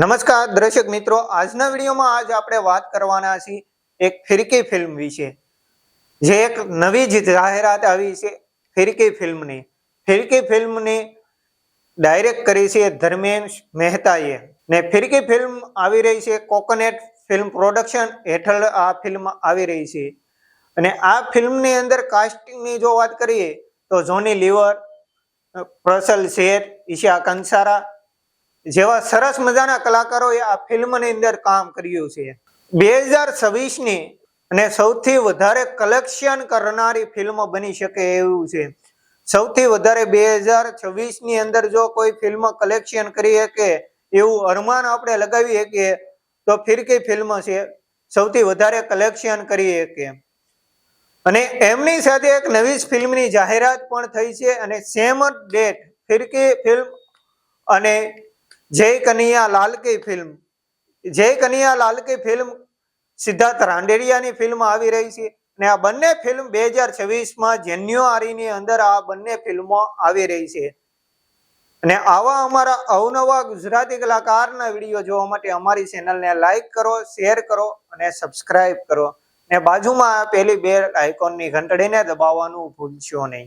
નમસ્કાર, દર્શક મિત્રો. આજના વિડીયોમાં આજ આપણે વાત કરવાના છીએ એક ફિરકી ફિલ્મ વિશે. જે એક નવી જ જાહેરાત આવી છે ફિરકી ફિલ્મની. ફિરકી ફિલ્મની ડાયરેક્ટ કરી છે ધર્મેશ મહેતાએ. ને ફિરકી ફિલ્મ આવી રહી છે કોકોનેટ ફિલ્મ પ્રોડક્શન હેઠળ આ ફિલ્મ આવી રહી છે. અને આ ફિલ્મની અંદર કાસ્ટિંગની જો વાત કરીએ તો જોની લીવર, પ્રસલ શેઠ ઈશા કંસારા જેવા સરસ મજાના કલાકારોએ આ ફિલ્મની અંદર કામ કર્યું છે. બે હજાર છવ્વીસની અને સૌથી વધારે કલેક્શન કરનારી ફિલ્મ બની શકે એવું છે. સૌથી વધારે બે હજાર છવ્વીસની અંદર જો કોઈ ફિલ્મ કલેક્શન કરી શકે એવું અરમાન આપણે લગાવી શકીએ, તો ફિરકી ફિલ્મ છે. સૌથી વધારે કલેક્શન કરી શકે. અને એમની સાથે એક નવી જ ફિલ્મની જાહેરાત પણ થઈ છે અને સેમ ડેટ ફિરકી ફિલ્મ અને જય કનૈયા લાલકી ફિલ્મ જય કનૈયા લાલકી ફિલ્મ સિદ્ધાર્થ રાંડેરિયાની ફિલ્મ આવી રહી છે. અને આ બંને ફિલ્મ બે હજાર છવ્વીસમાં જાન્યુઆરીની અંદર આ બંને ફિલ્મો આવી રહી છે. અને આવા અમારા અવનવા ગુજરાતી કલાકારના વીડિયો જોવા માટે અમારી ચેનલને લાઈક કરો શેર કરો અને સબસ્ક્રાઇબ કરો. ને બાજુમાં પેલી બે આઇકોનની ઘંટડીને દબાવવાનું ભૂલશો નહીં.